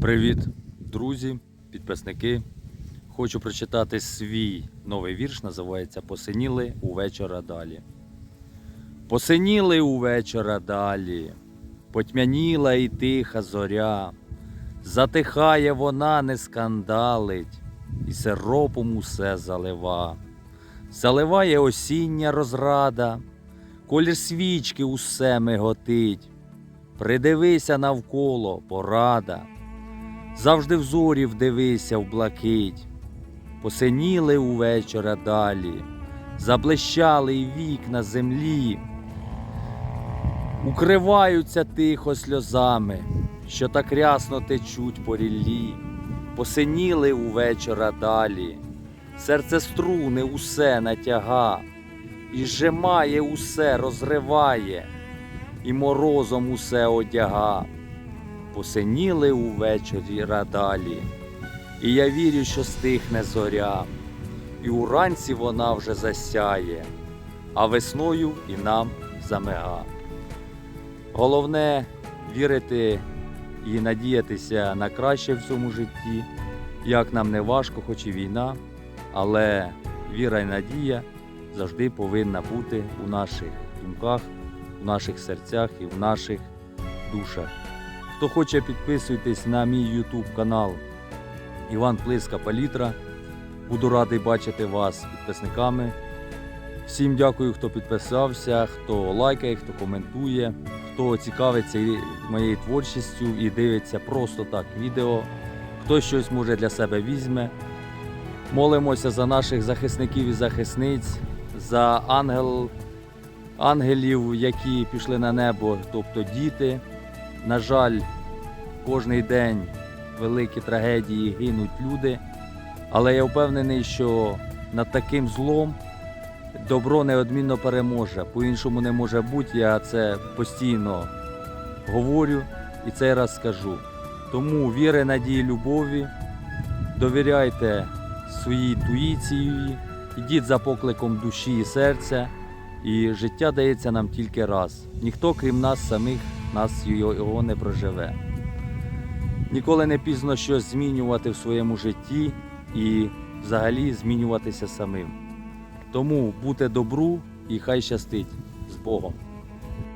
Привіт, друзі, підписники. Хочу прочитати свій новий вірш, називається Посиніли увечора далі. Посиніли увечора далі, потьмяніла і тиха зоря, затихає вона, не скандалить, і сиропом усе залива. Заливає осіння розрада, колір свічки усе миготить. Придивися навколо, порада. Завжди в зорі вдивися в блакить. Посиніли увечора далі, заблищали й вікна землі, укриваються тихо сльозами, що так рясно течуть по ріллі. Посиніли увечора далі, серце струни усе натяга, і зжимає усе, розриває, і морозом усе одяга посиніли увечері радалі, і я вірю, що стихне зоря, і уранці вона вже засяє, а весною і нам замига. Головне вірити і надіятися на краще в цьому житті, як нам не важко, хоч і війна, але віра і надія завжди повинна бути у наших думках, у наших серцях і в наших душах. Хто хоче, підписуйтесь на мій YouTube канал Іван Плиска Палітра. Буду радий бачити вас підписниками. Всім дякую, хто підписався, хто лайкає, хто коментує, хто цікавиться моєю творчістю і дивиться просто так відео. Хто щось може для себе візьме. Молимося за наших захисників і захисниць, за ангел, ангелів, які пішли на небо, тобто діти. На жаль, кожний день великі трагедії гинуть люди, але я впевнений, що над таким злом добро неодмінно переможе. По-іншому не може бути. Я це постійно говорю і цей раз скажу. Тому віри, надії, любові, довіряйте своїй інтуїції, ідіть за покликом душі і серця, і життя дається нам тільки раз. Ніхто, крім нас самих, нас його не проживе. Ніколи не пізно щось змінювати в своєму житті і взагалі змінюватися самим. Тому бути добру і хай щастить з Богом.